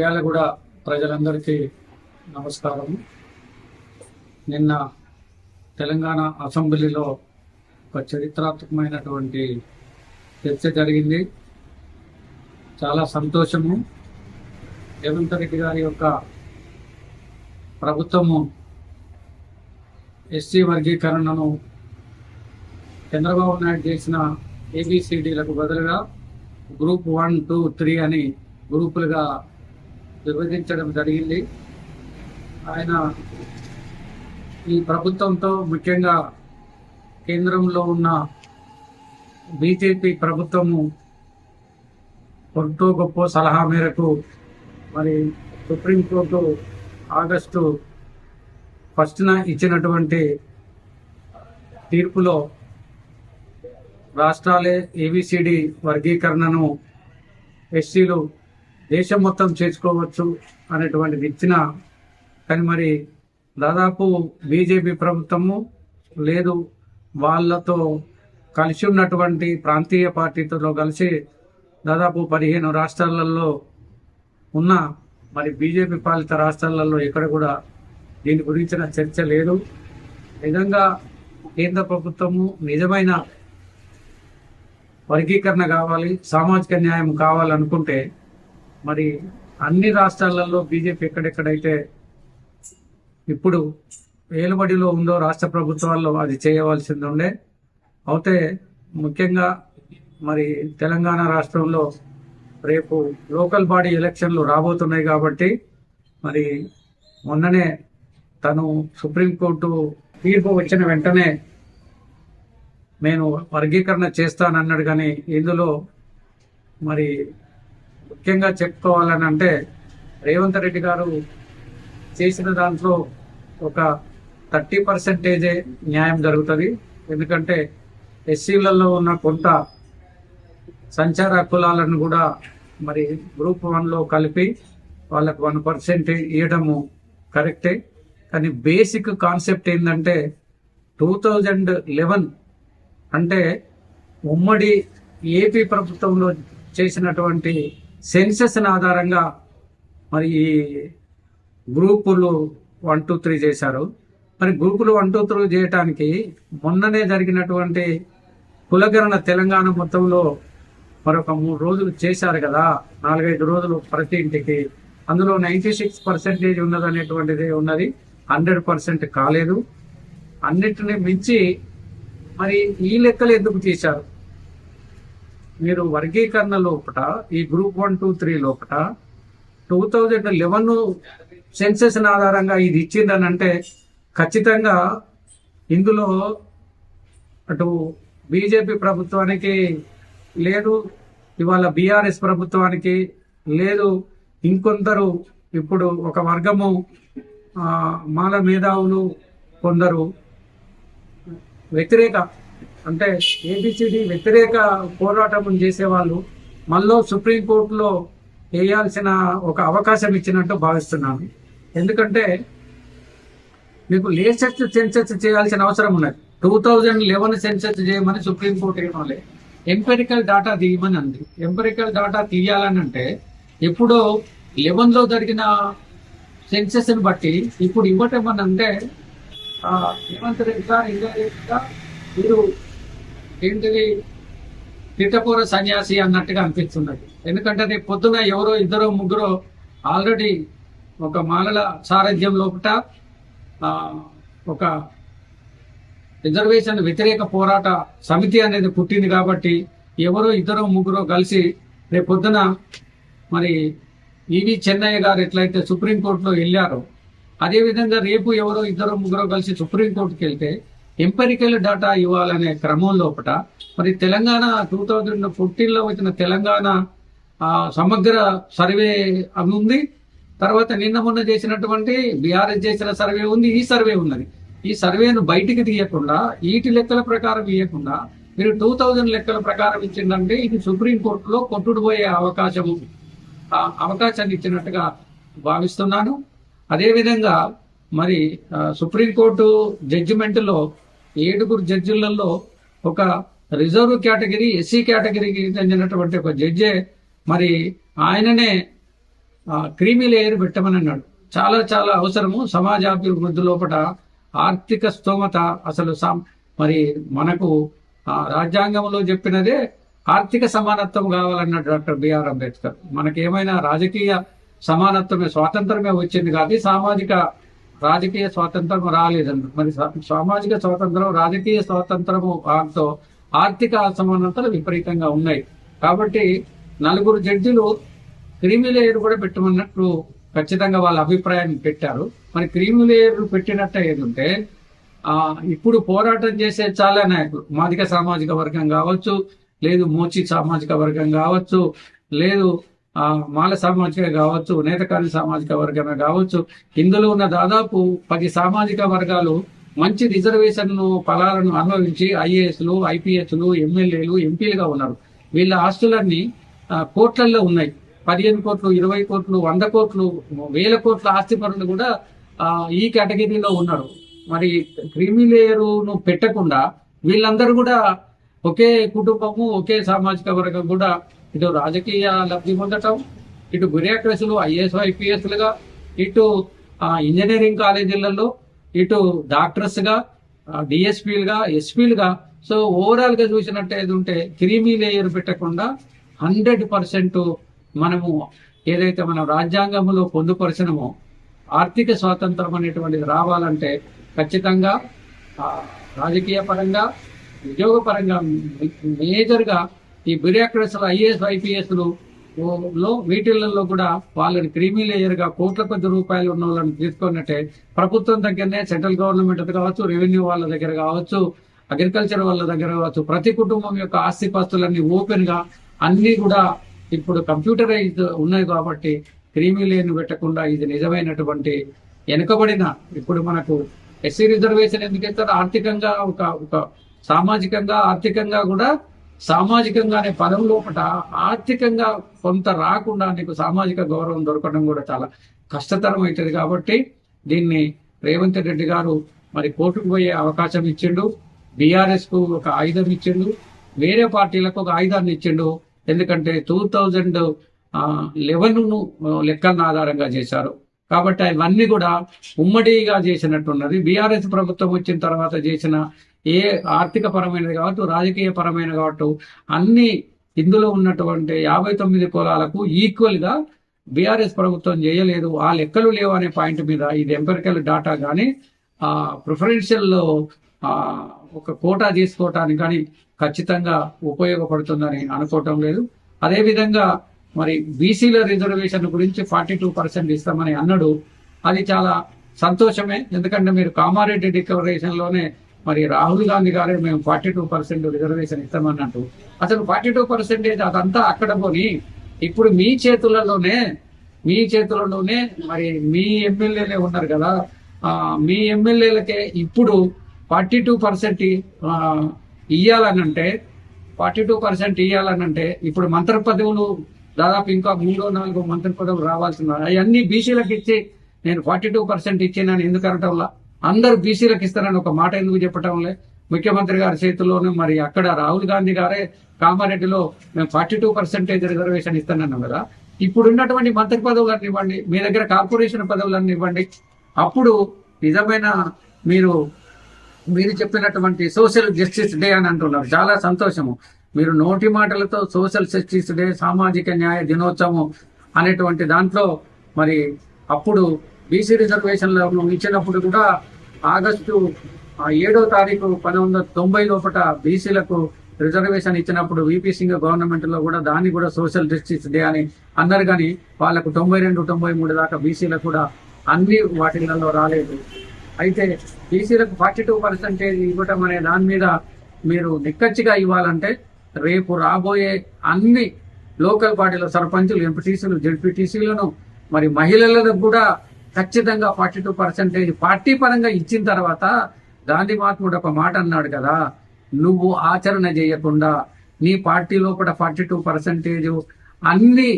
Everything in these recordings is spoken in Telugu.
మిర్యాలగూడ ప్రజలందరికీ నమస్కారం నిన్న తెలంగాణ అసెంబ్లీలో ఒక చరిత్రాత్మకమైనటువంటి చర్చ జరిగింది. చాలా సంతోషము. రేవంత్ రెడ్డి గారి యొక్క ప్రభుత్వము ఎస్సీ వర్గీకరణను చంద్రబాబు నాయుడు చేసిన ఏబిసిడీలకు బదులుగా గ్రూప్ వన్ టూ త్రీ అని గ్రూపులుగా విభజించడం జరిగింది. ఆయన ఈ ప్రభుత్వంతో ముఖ్యంగా కేంద్రంలో ఉన్న బీజేపీ ప్రభుత్వము కొద్దో గొప్ప సలహా మేరకు మరి సుప్రీంకోర్టు ఆగస్టు ఫస్ట్న ఇచ్చినటువంటి తీర్పులో రాష్ట్రాలే ఏబిసిడి వర్గీకరణను ఎస్సీలు దేశం మొత్తం చేసుకోవచ్చు అనేటువంటిది ఇచ్చిన కానీ మరి దాదాపు బీజేపీ ప్రభుత్వము లేదు వాళ్ళతో కలిసి ఉన్నటువంటి ప్రాంతీయ పార్టీతో కలిసి దాదాపు పదిహేను రాష్ట్రాలలో ఉన్న మరి బీజేపీ పాలిత రాష్ట్రాలలో ఎక్కడ కూడా దీని గురించిన చర్చ లేదు. నిజంగా కేంద్ర ప్రభుత్వము నిజమైన వర్గీకరణ కావాలి సామాజిక న్యాయం కావాలనుకుంటే మరి అన్ని రాష్ట్రాలలో బీజేపీ ఎక్కడెక్కడైతే ఇప్పుడు ఏలుబడిలో ఉందో రాష్ట్ర ప్రభుత్వాల్లో అది చేయవలసింది ఉండే. అయితే ముఖ్యంగా మరి తెలంగాణ రాష్ట్రంలో రేపు లోకల్ బాడీ ఎలక్షన్లు రాబోతున్నాయి కాబట్టి మరి మొన్ననే తను సుప్రీంకోర్టు తీర్పు వచ్చిన వెంటనే నేను వర్గీకరణ చేస్తానన్నాడు కానీ ఇందులో మరి ముఖ్యంగా చెప్పుకోవాలని అంటే రేవంత్ రెడ్డి గారు చేసిన దాంట్లో ఒక థర్టీ పర్సెంటేజే న్యాయం జరుగుతుంది. ఎందుకంటే ఎస్సీలలో ఉన్న కొంత సంచార కులాలను కూడా మరి గ్రూప్ వన్లో కలిపి వాళ్ళకు వన్ పర్సెంట్ ఇవ్వడము కరెక్టే. కానీ బేసిక్ కాన్సెప్ట్ ఏంటంటే టూ థౌజండ్ లెవెన్ అంటే ఉమ్మడి ఏపీ ప్రభుత్వంలో చేసినటువంటి సెన్సెస్ ఆధారంగా మరి ఈ గ్రూపులు వన్ టూ త్రీ చేశారు. మరి గ్రూపులు వన్ టూ త్రీ చేయటానికి మొన్ననే జరిగినటువంటి కులగణన తెలంగాణ మొత్తంలో మరొక మూడు రోజులు చేశారు కదా. నాలుగైదు రోజులు ప్రతి ఇంటికి. అందులో నైంటీ సిక్స్ పర్సెంటేజ్ ఉన్నదనేటువంటిది ఉన్నది. హండ్రెడ్ పర్సెంట్ కాలేదు. అన్నిటిని మించి మరి ఈ లెక్కలు ఎందుకు తీశారు? మీరు వర్గీకరణ లోపట ఈ గ్రూప్ వన్ టూ త్రీ లోపట టూ థౌజండ్ లెవెన్ సెన్సెస్ ఆధారంగా ఇది ఇచ్చిందని అంటే ఖచ్చితంగా ఇందులో అటు బీజేపీ ప్రభుత్వానికి లేదు ఇవాళ బీఆర్ఎస్ ప్రభుత్వానికి లేదు ఇంకొందరు ఇప్పుడు ఒక వర్గము మాల మేధావులు కొందరు వ్యతిరేక అంటే ఏబిసిడి వ్యతిరేక పోరాటం చేసేవాళ్ళు మళ్ళీ సుప్రీంకోర్టులో వేయాల్సిన ఒక అవకాశం ఇచ్చినట్టు భావిస్తున్నాను. ఎందుకంటే మీకు లేటెస్ట్ సెన్సెస్ చేయాల్సిన అవసరం ఉన్నది. టూ థౌజండ్ లెవెన్ సెన్సెస్ చేయమని సుప్రీంకోర్టు ఏమోలే ఎంపెరికల్ డాటా తీయమని అంది. ఎంపెరికల్ డాటా తీయాలని అంటే ఎప్పుడో లెవెన్లో జరిగిన సెన్సెస్ని బట్టి ఇప్పుడు ఇవ్వటం అని అంటే హేమంత్ రేవంత్ రెడ్డి గారు ఇంకా మీరు ఏంటిది? తిట్టపూర సన్యాసి అన్నట్టుగా అనిపిస్తున్నది. ఎందుకంటే రేపు పొద్దున ఎవరో ఇద్దరో ముగ్గురో ఆల్రెడీ ఒక మాలల సారథ్యం లోపట ఒక రిజర్వేషన్ వ్యతిరేక పోరాట సమితి అనేది పుట్టింది కాబట్టి ఎవరో ఇద్దరో ముగ్గురో కలిసి రేపు పొద్దున మరి ఈవి చెన్నయ్య గారు ఎట్లయితే సుప్రీంకోర్టులో వెళ్ళారో అదేవిధంగా రేపు ఎవరో ఇద్దరు ముగ్గురు కలిసి సుప్రీంకోర్టుకి వెళ్తే ఎంపెరికల్ డాటా ఇవ్వాలనే క్రమం లోపల మరి తెలంగాణ టూ థౌజండ్ ఫోర్టీన్లో వచ్చిన తెలంగాణ సమగ్ర సర్వే అని ఉంది. తర్వాత నిన్న మొన్న చేసినటువంటి బీఆర్ఎస్ చేసిన సర్వే ఉంది ఈ సర్వే ఉన్నది. ఈ సర్వేను బయటికి తీయకుండా ఈటి లెక్కల ప్రకారం ఇవ్వకుండా మీరు టూ థౌజండ్ లెక్కల ప్రకారం ఇచ్చిందంటే ఇది సుప్రీంకోర్టులో కొట్టుడు పోయే అవకాశము అవకాశాన్ని ఇచ్చినట్టుగా భావిస్తున్నాను. అదేవిధంగా మరి సుప్రీంకోర్టు జడ్జిమెంట్లో ఏడుగురు జడ్జిలలో ఒక రిజర్వ్ కేటగిరీ ఎస్సీ కేటగిరీకి చెందినటువంటి ఒక జడ్జే మరి ఆయననే క్రీమీ లేయర్ పెట్టమని అన్నాడు చాలా చాలా అవసరము. సమాజాభివృద్ధి లోపల ఆర్థిక స్తోమత అసలు మరి మనకు రాజ్యాంగంలో చెప్పినదే ఆర్థిక సమానత్వం కావాలన్నాడు డాక్టర్ బిఆర్ అంబేద్కర్. మనకేమైనా రాజకీయ సమానత్వమే స్వాతంత్రమే వచ్చింది కాదు సామాజిక రాజకీయ స్వాతంత్రం రాలేదండి. మరి సామాజిక స్వాతంత్రం రాజకీయ స్వాతంత్రము వాటితో ఆర్థిక అసమానతలు విపరీతంగా ఉన్నాయి. కాబట్టి నలుగురు జడ్జిలు క్రీమీ లేయర్ కూడా పెట్టమన్నట్లు ఖచ్చితంగా వాళ్ళ అభిప్రాయాన్ని పెట్టారు. మరి క్రీమీ లేయర్ పెట్టినట్టు ఏదంటే ఆ ఇప్పుడు పోరాటం చేసే చాలా నాయకులు. మాదిక సామాజిక వర్గం కావచ్చు లేదు మోచి సామాజిక వర్గం కావచ్చు లేదు మాల సామాజిక కావచ్చు నేతకాని సామాజిక వర్గమే కావచ్చు ఇందులో ఉన్న దాదాపు పది సామాజిక వర్గాలు మంచి రిజర్వేషన్ను ఫలాలను అనుభవించి ఐఏఎస్లు ఐపీఎస్లు ఎమ్మెల్యేలు ఎంపీలుగా ఉన్నారు. వీళ్ళ ఆస్తులన్నీ కోట్లల్లో ఉన్నాయి. పదిహేను కోట్లు ఇరవై కోట్లు వంద కోట్లు వేల కోట్ల ఆస్తి పనులు కూడా ఈ కేటగిరీలో ఉన్నారు. మరి క్రిమిలేయరును పెట్టకుండా వీళ్ళందరూ కూడా ఒకే కుటుంబము ఒకే సామాజిక వర్గం కూడా ఇటు రాజకీయ లబ్ధి పొందటం ఇటు బ్యూరోక్రసీలు ఐఏఎస్ ఐపీఎస్లుగా ఇటు ఇంజనీరింగ్ కాలేజీలలో ఇటు డాక్టర్స్గా డిఎస్పీలుగా ఎస్పీలుగా. సో ఓవరాల్గా చూసినట్టు ఉంటే క్రీమీ లేయర్ పెట్టకుండా హండ్రెడ్ పర్సెంట్ మనము ఏదైతే మనం రాజ్యాంగంలో పొందుపరచడమో ఆర్థిక స్వాతంత్రం అనేటువంటిది రావాలంటే ఖచ్చితంగా రాజకీయ పరంగా ఉద్యోగపరంగా మేజర్గా ఈ బ్యూరోక్రసీలు ఐఏఎస్ ఐపీఎస్లు లో వీటిలలో కూడా వాళ్ళని క్రీమీ లేయర్గా కోట్ల కొద్ది రూపాయలు ఉన్న వాళ్ళని తీసుకున్నట్టే ప్రభుత్వం దగ్గరనే సెంట్రల్ గవర్నమెంట్ కావచ్చు రెవెన్యూ వాళ్ళ దగ్గర కావచ్చు అగ్రికల్చర్ వాళ్ళ దగ్గర కావచ్చు ప్రతి కుటుంబం యొక్క ఆస్తిపాస్తులన్నీ ఓపెన్గా అన్ని కూడా ఇప్పుడు కంప్యూటరైజ్ ఉన్నాయి కాబట్టి క్రీమీ లేని పెట్టకుండా ఇది నిజమైనటువంటి వెనుకబడిన ఇప్పుడు మనకు ఎస్సీ రిజర్వేషన్ ఎందుకైతే ఆర్థికంగా ఒక ఒక సామాజికంగా ఆర్థికంగా కూడా సామాజికంగా అనే పదం లోపల ఆర్థికంగా కొంత రాకుండా నీకు సామాజిక గౌరవం దొరకడం కూడా చాలా కష్టతరం అవుతుంది కాబట్టి దీన్ని రేవంత్ రెడ్డి గారు మరి కోర్టుకు పోయే అవకాశం ఇచ్చిండు బీఆర్ఎస్కు ఒక ఆయుధం ఇచ్చిండు వేరే పార్టీలకు ఒక ఆయుధాన్ని ఇచ్చిండు. ఎందుకంటే టూ థౌజండ్ లెవెన్ లెక్కలను ఆధారంగా చేశారు. కాబట్టి అవన్నీ కూడా ఉమ్మడిగా చేసినట్టున్నది. బీఆర్ఎస్ ప్రభుత్వం వచ్చిన తర్వాత చేసిన ఏ ఆర్థిక పరమైనది కావచ్చు రాజకీయ పరమైన కావచ్చు అన్ని ఇందులో ఉన్నటువంటి యాభై తొమ్మిది కులాలకు ఈక్వల్గా బీఆర్ఎస్ ప్రభుత్వం చేయలేదు. ఆ లెక్కలు లేవు అనే పాయింట్ మీద ఇది ఎంపెరికల్ డాటా కానీ ఆ ప్రిఫరెన్షియల్ ఆ ఒక కోటా తీసుకోవటానికి కానీ ఖచ్చితంగా ఉపయోగపడుతుందని అనుకోవటం లేదు. అదేవిధంగా మరి బీసీల రిజర్వేషన్ గురించి ఫార్టీ టూ పర్సెంట్ ఇస్తామని అన్నాడు. అది చాలా సంతోషమే. ఎందుకంటే మీరు కామారెడ్డి డిక్లరేషన్లోనే లోనే మరి రాహుల్ గాంధీ గారే మేము ఫార్టీ టూ పర్సెంట్ రిజర్వేషన్ ఇస్తామన్నట్టు. అసలు ఫార్టీ టూ పర్సెంటేజ్ అదంతా అక్కడ పోని ఇప్పుడు మీ చేతులలోనే మీ చేతులలోనే మరి మీ ఎమ్మెల్యేలే ఉన్నారు కదా మీ ఎమ్మెల్యేలకే ఇప్పుడు ఫార్టీ టూ పర్సెంట్ ఇయ్యాలనంటే ఫార్టీ టూ పర్సెంట్ ఇవ్వాలనంటే ఇప్పుడు మంత్రి పదవులు దాదాపు ఇంకా మూడో నాలుగో మంత్రి పదవులు రావాల్సిన అవన్నీ బీసీలకు ఇచ్చి నేను ఫార్టీ టూ పర్సెంట్ ఇచ్చానని ఎందుకు అనటంలా? అందరు బీసీలకు ఇస్తారని ఒక మాట ఎందుకు చెప్పటంలే ముఖ్యమంత్రి గారి చేతిలోనూ మరి అక్కడ రాహుల్ గాంధీ గారే కామారెడ్డిలో మేము ఫార్టీ టూ పర్సెంటేజ్ రిజర్వేషన్ ఇస్తానన్నాం కదా. ఇప్పుడు ఉన్నటువంటి మంత్రి పదవులను ఇవ్వండి మీ దగ్గర కార్పొరేషన్ పదవులను ఇవ్వండి. అప్పుడు నిజమైన మీరు మీరు చెప్పినటువంటి సోషల్ జస్టిస్ డే అని అంటున్నారు. చాలా సంతోషము. మీరు నోటి మాటలతో సోషల్ జస్టిస్ డే సామాజిక న్యాయ దినోత్సవం అనేటువంటి దాంట్లో మరి అప్పుడు బీసీ రిజర్వేషన్లు ఇచ్చినప్పుడు కూడా ఆగస్టు ఏడో తారీఖు పంతొమ్మిది వందల తొంభై లోపల బీసీలకు రిజర్వేషన్ ఇచ్చినప్పుడు విపి సింగ్ గవర్నమెంట్లో కూడా దాన్ని కూడా సోషల్ జస్టిస్ డే అని అన్నారు కానీ వాళ్ళకు తొంభై రెండు తొంభై మూడు దాకా బీసీలకు కూడా అన్ని వాటిలలో రాలేదు. అయితే బీసీలకు ఫార్టీ టూ పర్సెంటేజ్ ఇవ్వటం అనే దాని మీద మీరు నిక్కచ్చిగా ఇవ్వాలంటే రేపు రాబోయే అన్ని లోకల్ పార్టీల సర్పంచులు ఎంపీటీసీలు జెడ్పీటీసీలను మరి మహిళలకు కూడా ఖచ్చితంగా ఫార్టీ టూ పర్సెంటేజ్ పార్టీ పరంగా ఇచ్చిన తర్వాత గాంధీ మహాత్ముడు ఒక మాట అన్నాడు కదా నువ్వు ఆచరణ చేయకుండా నీ పార్టీ లోపల ఫార్టీ టూ పర్సెంటేజ్ అన్ని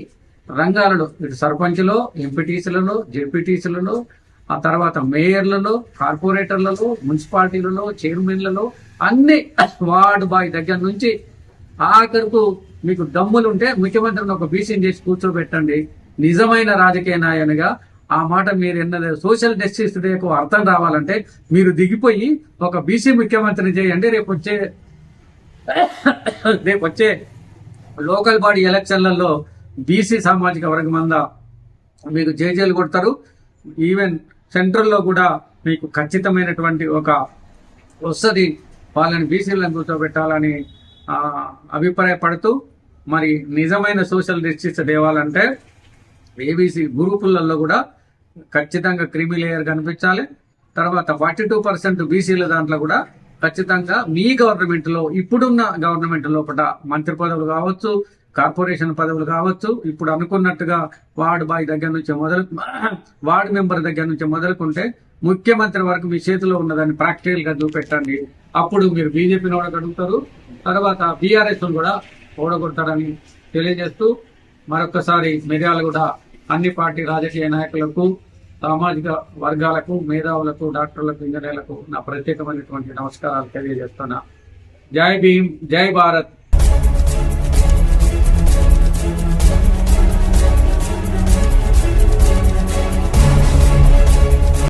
రంగాలలో ఇటు సర్పంచ్లో ఎంపీటీసీలలో జెడ్పీటీసీలలో ఆ తర్వాత మేయర్లలో కార్పొరేటర్లలో మున్సిపాలిటీలలో చైర్మన్లలో అన్ని వార్డ్ బాయ్ దగ్గర నుంచి ఆఖరుకు మీకు దమ్ములుంటే ముఖ్యమంత్రిని ఒక బీసీని చేసి కూర్చోబెట్టండి. నిజమైన రాజకీయ నాయకునిగా ఆ మాట మీరు ఎన్నది సోషల్ జస్టిస్ డేకు అర్థం రావాలంటే మీరు దిగిపోయి ఒక బీసీ ముఖ్యమంత్రిని చేయండి రేపు వచ్చే రేపు వచ్చే లోకల్ బాడీ ఎలక్షన్లలో బీసీ సామాజిక వర్గం అంద మీకు జేజేలు కొడతారు. ఈవెన్ సెంట్రల్లో కూడా మీకు ఖచ్చితమైనటువంటి ఒక వస్తుంది వాళ్ళని బీసీలను కూర్చోబెట్టాలని అభిప్రాయపడుతూ మరి నిజమైన సోషల్ జస్టిస్ తేవాలంటే ఏబీసీ గ్రూపులలో కూడా ఖచ్చితంగా క్రిమిలేయర్ కనిపించాలి. తర్వాత ఫార్టీ టూ పర్సెంట్ బీసీల దాంట్లో కూడా ఖచ్చితంగా మీ గవర్నమెంట్లో ఇప్పుడున్న గవర్నమెంట్ లోపల మంత్రి పదవులు కావచ్చు కార్పొరేషన్ పదవులు కావచ్చు ఇప్పుడు అనుకున్నట్టుగా వార్డు బాయ్ దగ్గర నుంచి మొదలు వార్డు మెంబర్ దగ్గర నుంచి మొదలుకుంటే ముఖ్యమంత్రి వరకు మీ చేతిలో ఉన్నదాన్ని ప్రాక్టికల్గా చూపెట్టండి. అప్పుడు మీరు బీజేపీని ఓడగడుగుతారు తర్వాత బీఆర్ఎస్ కూడా ఓడగొడతారని తెలియజేస్తూ మరొకసారి మిర్యాలగూడ కూడా అన్ని పార్టీ రాజకీయ నాయకులకు సామాజిక వర్గాలకు మేధావులకు డాక్టర్లకు ఇంజనీర్లకు నా ప్రత్యేకమైనటువంటి నమస్కారాలు తెలియజేస్తున్నా. జై భీమ్ జై భారత్.